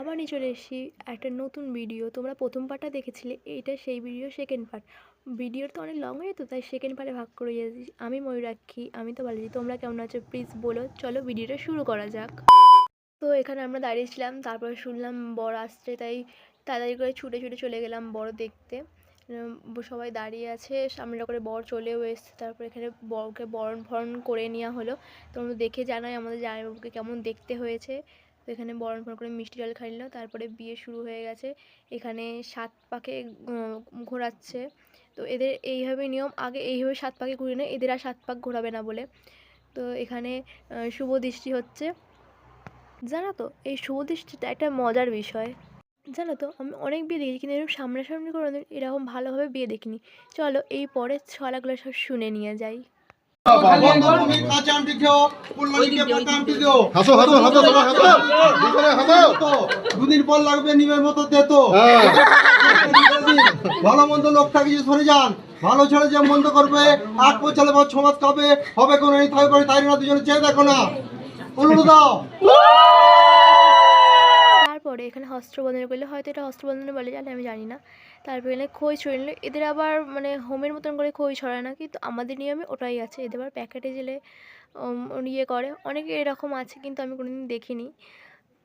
আবার নিয়ে চলে এসেছি একটা নতুন ভিডিও তোমরা প্রথম পার্টটা দেখেছিলে, এইটা সেই ভিডিও সেকেন্ড পার্ট ভিডিওর তো অনেক লং হয়ে তো তাই সেকেন্ড পার্টে ভাগ করে দিয়েছি আমি ময়ূরাক্ষী, আমি তো ভালো তোমরা কেমন আছো? প্লিজ বলো, চলো ভিডিওটা শুরু করা যাক। তো এখানে আমরা দাঁড়িয়েছিলাম তারপর শুনলাম বর আসছে, তাই তাড়াতাড়ি করে ছুটে ছুটে চলে গেলাম বড় দেখতে। সবাই দাঁড়িয়ে আছে সামনে করে বর চলেও এসছে, তারপর এখানে বরকে বরণ ফরণ করে নেওয়া হলো। তোমরা দেখে জানাই আমাদের জামাইবাবুকে কেমন দেখতে হয়েছে। এখানে বরণ ফরণ করে মিষ্টি জল খাইলো তারপরে বিয়ে শুরু হয়ে গেছে। এখানে সাত পাকে ঘোরাচ্ছে। তো এদের এইভাবে নিয়ম, আগে এইভাবে সাত পাকে ঘুরে নেয় এদের আর সাত পাক ঘোরাবে না বলে। তো এখানে শুভ দৃষ্টি হচ্ছে। জানো তো, এই শুভ দৃষ্টিটা একটা মজার বিষয়। জানো তো, আমি অনেক বিয়ে দেখেছি কিন্তু এরকম সামনাসামনি করে এরকম ভালোভাবে বিয়ে দেখিনি। চলো, এই পরের ছলাগুলো সব শুনে নিয়ে যাই। দুদিন পর লাগবে নিমের মতো হ্যাঁ। ভালো মন্দ লোক থাকে সরে যান। ভালো ছেলে যে মন্দ করবে আট পৌঁছালে বা ছমাস খাবে হবে কোনো তাই না দুজনে চেয়ে দেখো না। অনুরোধ দাও। এখানে হস্ত্রবন্ধন করলে হয়তো এটা হস্ত্রবন্ধন বলে, জানে, আমি জানি না। তারপরে এখানে খই ছড়িয়ে নিলে। এদের আবার মানে হোমের মতন করে খই ছড়ায় না, কিন্তু আমাদের নিয়মে ওটাই আছে। এদের আবার প্যাকেটে জেলে ইয়ে করে। অনেকে এরকম আছে, কিন্তু আমি কোনোদিন দেখিনি।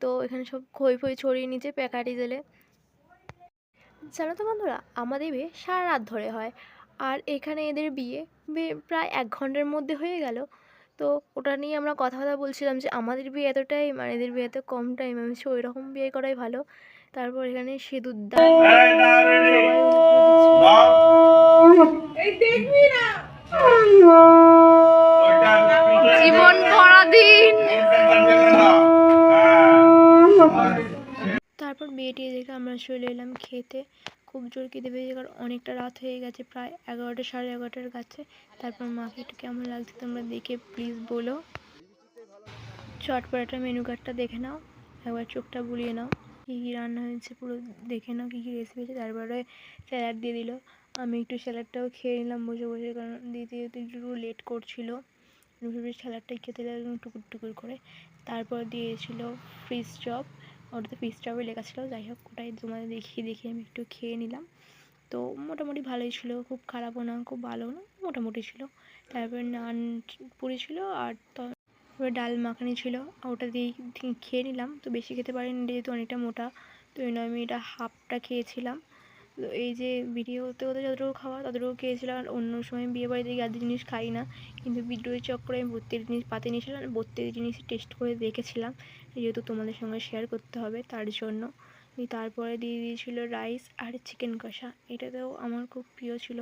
তো এখানে সব খই ফই ছড়িয়ে নিচে প্যাকেটে জেলে। জানো তো বন্ধুরা, আমাদের বিয়ে সারা রাত ধরে হয়। আর এখানে এদের বিয়ে প্রায় এক ঘণ্টার মধ্যে হয়ে গেল। তো ওটা নিয়ে আমরা কথা কথা বলছিলাম যে আমাদের বিয়ে এত টাইম আর এদের বিয়ে এত কম টাইম আমি সে ওই রকম বিয়ে করাই ভালো। তারপর এখানে সিঁদুর দান জীবন পরাধীন। তারপর বিয়ে টিয়ে দেখে আমরা চলে এলাম খেতে। খুব জোর কেঁদে পেয়েছি, কারণ অনেকটা রাত হয়ে গেছে, প্রায় এগারোটা সাড়ে এগারোটার কাছে। তারপর মাকে একটু কেমন লাগছে তোমরা দেখে প্লিজ বলো। চটপট মেনু কার্ডটা দেখে নাও, একবার চোখটা বুলিয়ে নাও। কী কী রান্না হয়েছে পুরো দেখে নাও, কী কী রেসিপি আছে তারপরে স্যালাড দিয়ে দিল। আমি একটু স্যালাডটাও খেয়ে নিলাম বসে বসে, কারণ দিদি যেহেতু একটু লেট করছিল। স্যালাডটাই খেতে লাগলাম টুকুর টুকুর করে। তারপর দিয়েছিল ফিশ চপ। ওটাতে তো চপে লেখা ছিল যাই হোক ওটাই তোমাদের দেখিয়ে দেখিয়ে আমি একটু খেয়ে নিলাম। তো মোটামুটি ভালোই ছিল, খুব খারাপও না, খুব ভালো না, মোটামুটি ছিল। তারপরে নান পুরি ছিল আর তারপরে ডাল মাখানি ছিল ওটা দিয়েই খেয়ে নিলাম। তো বেশি খেতে পারিনি, যেহেতু অনেকটা মোটা, তো এই আমি এটা হাফটা খেয়েছিলাম। এই যে ভিডিওতে ওদের যতটুকু খাওয়া, ততটুকু খেয়েছিলাম আর অন্য সময় বিয়ে বাড়িতে গিয়ে জিনিস খাই না। কিন্তু বিদ্রোহী চক্করে আমি প্রত্যেক জিনিস পাতে নিয়েছিলাম আর প্রত্যেক জিনিস টেস্ট করে দেখেছিলাম। যেহেতু তোমাদের সঙ্গে শেয়ার করতে হবে তার জন্য। তারপরে দিয়ে দিয়েছিলো রাইস আর চিকেন কষা। এটাতেও আমার খুব প্রিয় ছিল।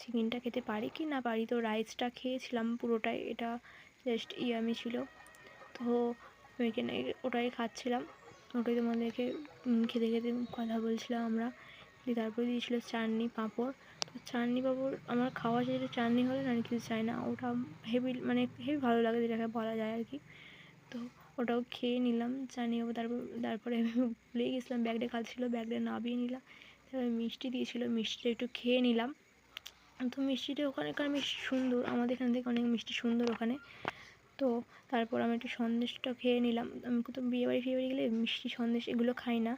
চিকেনটা খেতে পারি কি না পারি তো রাইসটা খেয়েছিলাম পুরোটাই। এটা জাস্ট ইয়ামি ছিল। তো ওইখানে ওটাই খাচ্ছিলাম। ওটাই তোমাদেরকে খেতে খেতে কথা বলছিলাম আমরা। দিয়ে তারপরে দিয়েছিল চাটনি, পাঁপড়। তো চাটনি, পাঁপড় আমার খাওয়া যেটা চাটনি হলে না কিছু চাই না। ওটা হেভি মানে হেভি ভালো লাগে যেটাকে বলা যায় আর কি তো ওটাও খেয়ে নিলাম, চাটনি পাঁপড় তারপর, তারপরে ভুলেই গেছিলাম, ব্যাগটা কাল ছিল, ব্যাগটা নামিয়ে নিলাম। তারপরে মিষ্টি দিয়েছিল, মিষ্টিটা একটু খেয়ে নিলাম। তো মিষ্টিটা ওখানকার মিষ্টি সুন্দর, আমাদের এখান থেকে অনেক মিষ্টি সুন্দর ওখানে। তো তারপর আমি একটু সন্দেশটা খেয়ে নিলাম। আমি তো বিয়েবাড়ি ফিয়েবাড়ি গেলে মিষ্টি সন্দেশ এগুলো খাই না।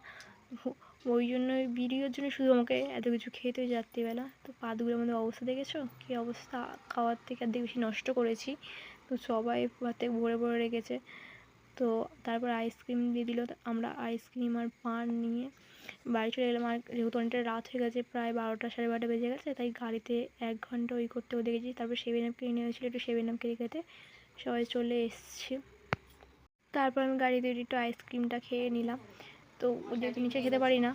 ওই জন্য ওই ভিডিওর জন্য শুধু আমাকে এত কিছু খেতে হয় রাত্রিবেলা। তো পা দুগুলোর আমাদের অবস্থা দেখেছ? কী অবস্থা? খাওয়ার থেকে অর্ধেক বেশি নষ্ট করেছি। তো সবাই হাতে ভরে ভরে রেখেছে। তো তারপর আইসক্রিম দিয়ে দিল। আমরা আইসক্রিম আর পান নিয়ে বাড়ি চলে এলাম। আর যেহেতু অনেকটা রাত হয়ে গেছে, প্রায় বারোটা সাড়ে বারোটা বেজে গেছে, তাই গাড়িতে এক ঘণ্টা ওই করতে করতে গেছি। তারপর সেভেন আপ কিনে হয়েছিল, একটু সেভেন আপ খেতে খেতে। সবাই চলে এসছে। তারপর আমি গাড়িতে একটু আইসক্রিমটা খেয়ে নিলাম। তো যেহেতু নিচে খেতে পারি না।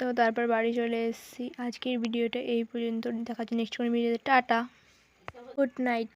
তো তারপর বাড়ি চলে এসেছি। আজকের ভিডিওটা এই পর্যন্ত। দেখা যাচ্ছে নেক্সট কোনো ভিডিওতে। টাটা। Good night.